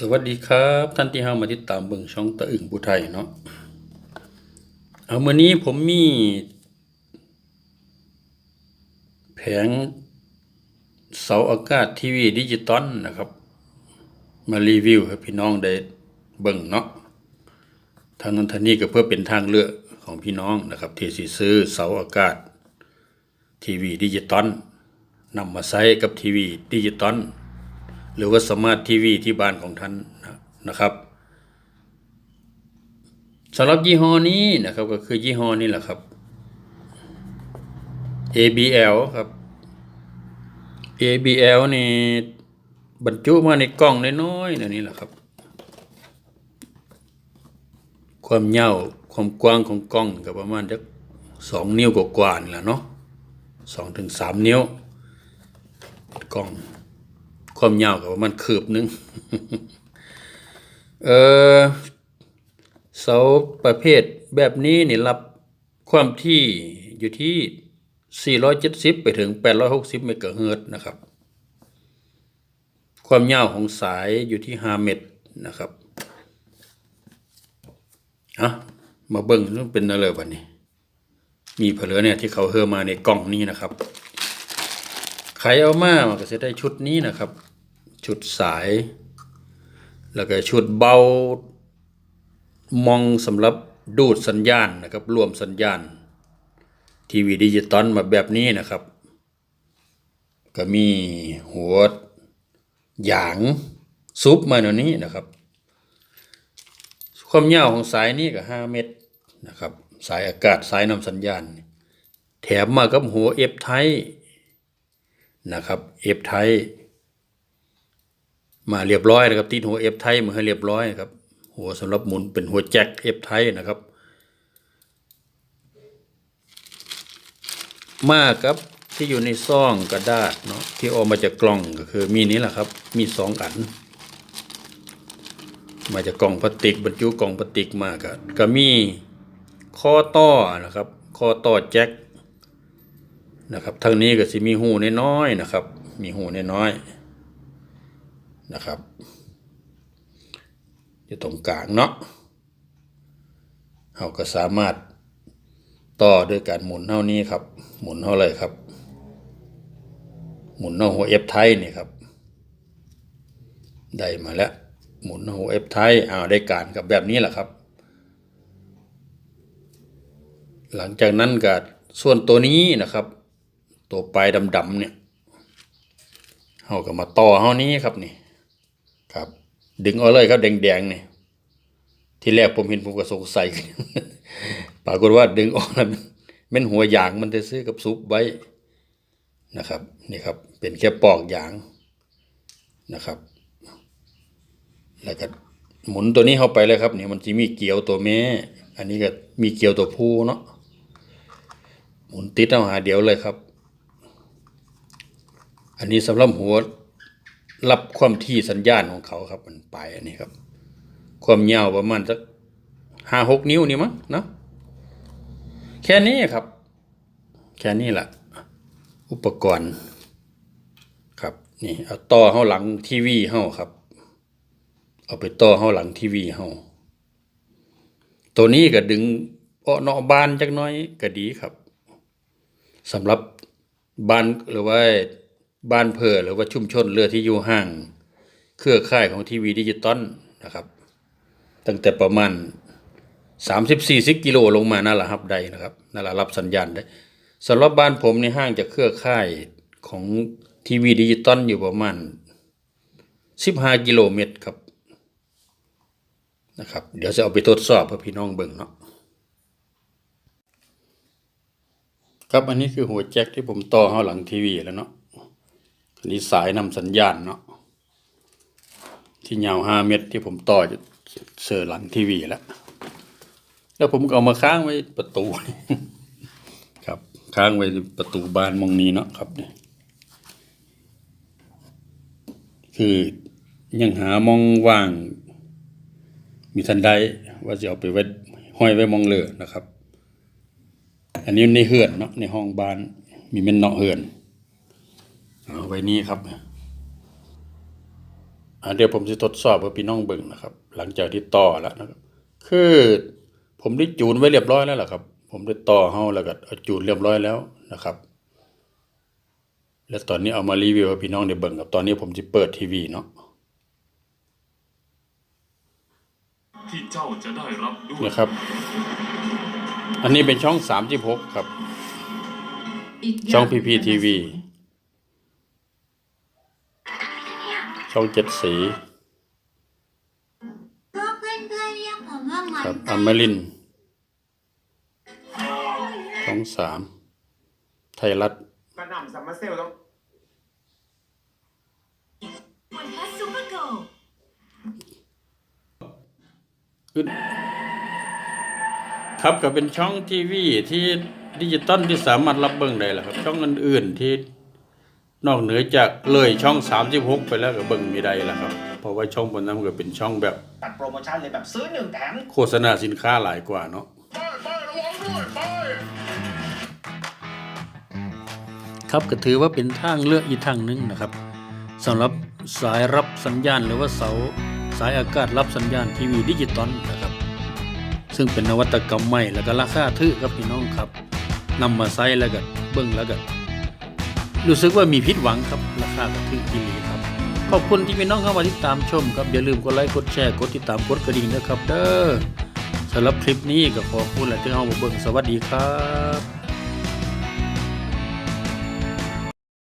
สวัสดีครับ ท่านที่เข้ามาติดตามเบิ่งช่องตะอึ่งผู้ไทยเนาะเอาเมื้อนี้ผมมี แผงเสาอากาศทีวีดิจิตอลนะครับ มารีวิวให้พี่น้องได้เบิ่งเนาะทางนั้นทางนี้ก็เพื่อเป็นทางเลือกของพี่น้องนะครับ ที่สิซื้อเสาอากาศทีวีดิจิตอลนำมาใช้กับทีวีดิจิตอล หรือว่าสมาร์ททีวีที่บ้านของท่านนะครับสำหรับยี่ห้อนี้นะครับก็คือยี่ห้อนี้แหละครับ ABL ครับ ABL นี่บรรจุมาในกล่องน้อยๆนะนี่แหละครับ ความยาวความกว้างของกล้องก็ประมาณจักสองนิ้วกว่าๆนี่แหละเนาะสองถึงสามนิ้วกล้อง ความยาวกับมาณคืบหนึง เออเสาประเภทแบบนี้นี่รับความที่อยู่ที่ 470 ไปถึง 860 เมกะเฮิรตนะครับ ความยาวของสายอยู่ที่ 5 เมตรนะครับอะมาเบิ่งเป็นอะไรบัดนี้ มีเผลอเนี่ยที่เขาเฮอมาในกล่องนี้นะครับ ใครเอามามันก็จะได้ชุดนี้นะครับ ชุดสาย แล้วก็ชุดเบามองสำหรับดูดสัญญาณนะครับรวมสัญญาณ ทีวีดิจิตอลมาแบบนี้นะครับ ก็มีหัวหยางซุปมาหน่อยนี้นะครับ ความยาวของสายนี้ก็ห้าเมตรนะครับ สายอากาศสายนำสัญญาณ แถมมากับหัวเอฟไทย นะครับเอฟไทยมาเรียบร้อยนะครับติดหัวเอฟไทยมาให้เรียบร้อยครับ หัวสำหรับหมุนเป็นหัวแจ็คเอฟไทยนะครับ มากับที่อยู่ในซองกระดาษเนาะที่ออกมาจากกล่องก็คือมีนี้แหละครับ มีสองอัน มาจากกล่องพลาสติกบรรจุกล่องพลาสติกมาก็ก็มีข้อต่อนะครับ ข้อต่อแจ็ค นะครับทางนี้ก็สิมีหูน้อยๆนะครับ มีหูน้อยๆนะครับอยู่ตรงกลางเนาะเราก็สามารถต่อด้วยการหมุนเท่านี้ครับ หมุนเท่าไรครับ หมุนเอาหัวเอฟไทยนี่ครับ ได้มาแล้ว หมุนเอาหัวเอฟไทยอ้าวได้การกับแบบนี้แหละครับ หลังจากนั้นก็ส่วนตัวนี้นะครับ ตัวปลายดำๆเนี่ยเฮาก็มาต่อเฮานี้ครับนี่ ครับ ดึงเอาเลยครับแดงๆนี่ที่แรกผมเห็นผมก็สงสัยปรากฏว่าดึงออกแล้วมันเป็นหัวหยางมันจะซื้อกับซุปไว้นะครับนี่ครับเป็นแค่ปอกหยางนะครับ แล้วก็หมุนตัวนี้เข้าไปเลยครับเนี่ยมันจะมีเกลียวตัวแม่ อันนี้ก็มีเกลียวตัวผู้เนาะหมุนติดเอาหาเดียวเลยครับ อันนี้สำหรับหัวรับความที่สัญญาณของเขาครับ มันไปอันนี้ครับ ความยาวประมาณสักห้าหกนิ้วนี่มั้งเนาะแค่นี้ครับ แค่นี้แหละอุปกรณ์ครับนี่เอาต่อเข้าหลังทีวีเข้าครับ เอาไปต่อเข้าหลังทีวีเข้าตัวนี้ก็ดึงเออนอกบานจักน้อยก็ดีครับสำหรับบ้านหรือว่า บ้านเพอหรือว่าชุมชนเรือที่อยู่ห่าง เครือข่ายของทีวีดิจิตอลนะครับ ตั้งแต่ประมาณ 30-40กิโลลงมานั่นแหละครับได้นะครับนั่นแหละรับสัญญาณได้สำหรับบ้านผมในห้างจากเครือข่ายของทีวีดิจิตอลอยู่ประมาณ 15 กิโลเมตรครับนะครับ เดี๋ยวจะเอาไปทดสอบเพื่อพี่น้องเบิ่งเนาะครับอันนี้คือหัวแจ็คที่ผมต่อเข้าหลังทีวีแล้วเนาะ นนี้สายนำสัญญาณเนาะที่ยาวห้าเมตรที่ผมต่อจะเสือหลังทีวีแล้ว แล้วผมก็เอามาค้างไว้ประตู ครับค้างไว้ประตูบานมองนี้เนาะครับเนี่ยคือยังหามองว่าง มีทันใดว่าจะเอาไปไว้ห้อยไว้มองเรือนะครับ อันนี้ในเฮือนเนาะในห้องบ้านมีเม็นเนาะเฮือน เอาไว้นี่ครับอ่าเดี๋ยวผมจะทดสอบพี่น้องเบิ่งนะครับ หลังจากที่ต่อแล้วนะครับ คือผมได้จูนไว้เรียบร้อยแล้วล่ะครับ ผมได้ต่อเฮาแล้วก็จูนเรียบร้อยแล้วนะครับ แล้วตอนนี้เอามารีวิวให้พี่น้องได้เบิ่งครับตอนนี้ผมจะเปิดทีวีเนาะที่เจ้าจะได้รับด้วยนะครับ อันนี้เป็นช่อง 36 ครับ ช่อง PPTV ช่องเจ็ดสีก็เพื่อนเพื่อนๆเรียกผมว่ามันครับเตอมรินทร์ช่องสามไทยรัฐกระหน่ำซัมเมอร์เซลต้องวันพัสซูเปอร์โกลขึ้นครับก็เป็นช่องทีวีที่ดิจิตอลที่สามารถรับเบิ่งได้แหละครับ ช่องอื่นๆที่ นอกเหนือจากเลยช่อง 36 ไปแล้วก็เบิ่งไม่ได้แล้วครับ เพราะว่าช่องบนนั้นก็เป็นช่องแบบตัดโปรโมชั่นเลยแบบซื้อหนึ่งแถมโฆษณาสินค้าหลายกว่าเนาะครับก็ถือว่าเป็นทางเลือกอีกทางหนึงนะครับสำหรับสายรับสัญญาณหรือว่าเสาสายอากาศรับสัญญาณทีวีดิจิตอลนะครับ ซึ่งเป็นนวัตกรรมใหม่แล้วก็ราคาถือครับพี่น้องครับนำมาใช้แล้วก็เบิ่งแล้วก็ รู้สึกว่ามีผิดหวังครับ ราคาก็ถือที่นี้ครับ ขอบคุณที่พี่น้องเข้ามาติดตามชมครับ อย่าลืมกดไลค์กดแชร์กดติดตามกดกระดิ่งนะครับ เด้อสำหรับคลิปนี้ก็ขอบคุณและที่เข้ามาเบิ่งสวัสดีครับ